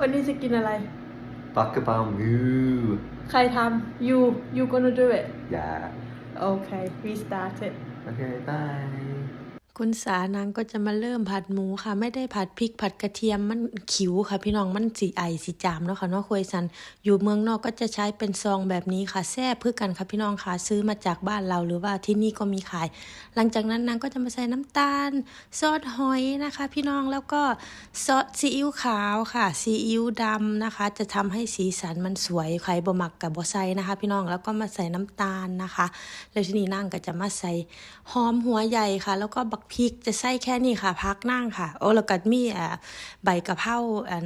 วันนี้จะกินอะไร Talk about you ใครทำ you you gonna do it yeah okay we started okay bye คุณสานางก็จะมาเริ่มผัดหมูค่ะ ไม่ได้ผัดพริกผัดกระเทียมมันขิวค่ะ พี่น้องมันสีไอสีจามเนาะค่ะเนาะคุยสัน อยู่เมืองนอกก็จะใช้เป็นซองแบบนี้ค่ะแซ่บเพื่อกันค่ะพี่น้องค่ะซื้อมาจากบ้านเราหรือว่าที่นี่ก็มีขาย หลังจากนั้นนางก็จะมาใส่น้ำตาล ซอสหอยนะคะ พี่น้องแล้วก็ซอสซีอิ๊วขาวค่ะซีอิ๊วดำนะคะ จะทำให้สีสันมันสวยใครบ่มักกับ่ใส่นะคะ พี่น้องแล้วก็มาใส่น้ำตาลนะคะ แล้วทีนี้นางก็จะมาใส่หอมหัวใหญ่ค่ะ แล้วก็บักพริกจะใส่แค่นี้ค่ะพักนั่งค่ะ โอ้แล้วก็มีอ่าใบกะเพรา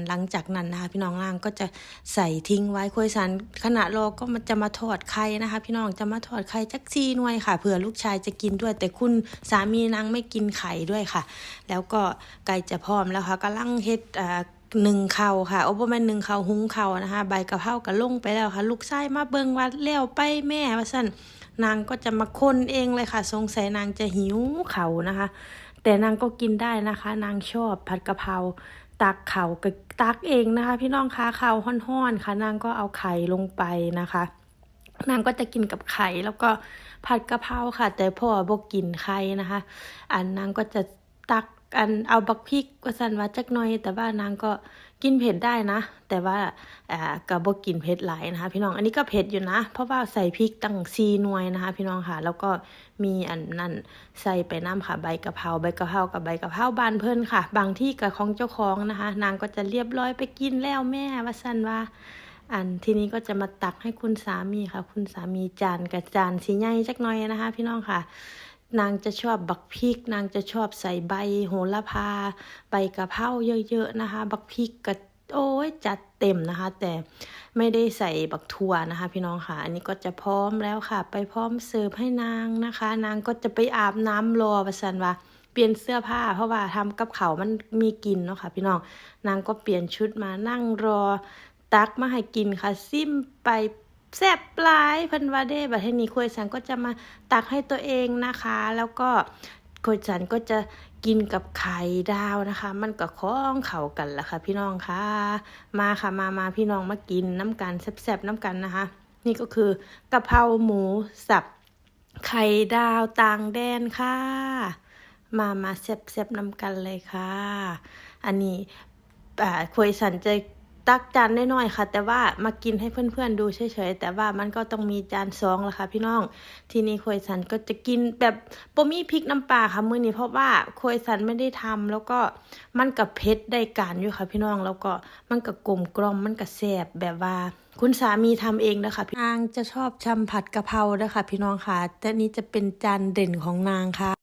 หลังจากนั้นนะคะ พี่น้องนางก็จะใส่ทิ้งไว้คุยสันขณะรอก็มันจะมาทอดไข่นะคะ พี่น้องจะมาทอดไข่จักซีหน่วยค่ะเผื่อลูกชายจะกินด้วย แต่คุณสามีนางไม่กินไข่ด้วยค่ะ แล้วก็ไก่จะพร้อมแล้วค่ะก็ลังเฮ็ดอ่า หนึ่งเข่าค่ะโอ้บ่แม่นหนึ่งเข่าหุงเข่านะคะ ใบกะเพราก็ลงไปแล้วค่ะ ลูกชายมาเบิ่งว่าแล้วไปแม่ว่าซั่นนางก็จะมาคนเองเลยค่ะ สงสัยนางจะหิวเข่านะคะ แต่นางก็กินได้นะคะ นางชอบผัดกะเพราตักเข่าก็ตักเองนะคะ พี่น้องคะเข่าห้อนๆค่ะ นางก็เอาไข่ลงไปนะคะนางก็จะกินกับไข่แล้วก็ผัดกะเพราค่ะ แต่พ่อบอกกินไข่นะคะ อันนางก็จะ ตักอันเอาบักพริกก็สันว่าจักหน่อย แต่ว่านางก็กินเผ็ดได้นะ แต่ว่าอ่าก็บอกกินเผ็ดหลายนะคะพี่น้องอันนี้ก็เผ็ดอยู่นะ เพราะว่าใส่พริกตั้งซีหน่วยนะคะพี่น้องค่ะ แล้วก็มีอันนั่นใส่ไปน้ำค่ะใบกะเพราใบกะเพรากับใบกะเพราบานเพิ่นค่ะ บางที่กับของเจ้าของนะคะ นางก็จะเรียบร้อยไปกินแล้วแม่ว่าสันว่าอันทีนี้ก็จะมาตักให้คุณสามีค่ะ คุณสามีจานกับจานสีใหญ่จักหน่อยนะคะ พี่น้องค่ะ นางจะชอบบักพริก นางจะชอบใส่ใบโหระพา ใบกะเพราเยอะๆนะคะ บักพริกก็โอ้ยจัดเต็มนะคะ แต่ไม่ได้ใส่บักถั่วนะคะ พี่น้องค่ะ อันนี้ก็จะพร้อมแล้วค่ะ ไปพร้อมเสิร์ฟให้นางนะคะ นางก็จะไปอาบน้ำรอประสันว่าเปลี่ยนเสื้อผ้า เพราะว่าทำกับเขามันมีกลิ่นเนาะค่ะ พี่น้องนางก็เปลี่ยนชุดมานั่งรอตักมาให้กินค่ะ ซิมไป แซ่บหลายพันวาเด้บัดนี้คุยสันก็จะมาตักให้ตัวเองนะคะ แล้วก็คุยสันก็จะกินกับไข่ดาวนะคะ มันก็คล้องเข่ากันละค่ะ พี่น้องค่ะ มาค่ะมามาพี่น้องมากินน้ำกันแซ่บๆน้ำกันนะคะ นี่ก็คือกะเพราหมูสับไข่ดาวต่างแดนค่ะ มามาแซ่บๆน้ำกันเลยค่ะ อันนี้คุยสันจะ ตักจานน้อยๆค่ะ แต่ว่ามากินให้เพื่อนๆดูเฉยๆแต่ว่ามันก็ต้องมีจานสองละค่ะ พี่น้องทีนี้คุยสันก็จะกินแบบปมีพริกน้ำปลาค่ะมื้อนี้เพราะว่าคุยสันไม่ได้ทำแล้วก็มันกับเผ็ดได้การอยู่ค่ะ พี่น้องแล้วก็มันกับกลมกล่อมมันกับแซ่บแบบว่าคุณสามีทำเองนะคะนางจะชอบชำผัดกะเพราด้ค่ะพี่น้องค่ะแต่นี้จะเป็นจานเด่นของนางค่ะ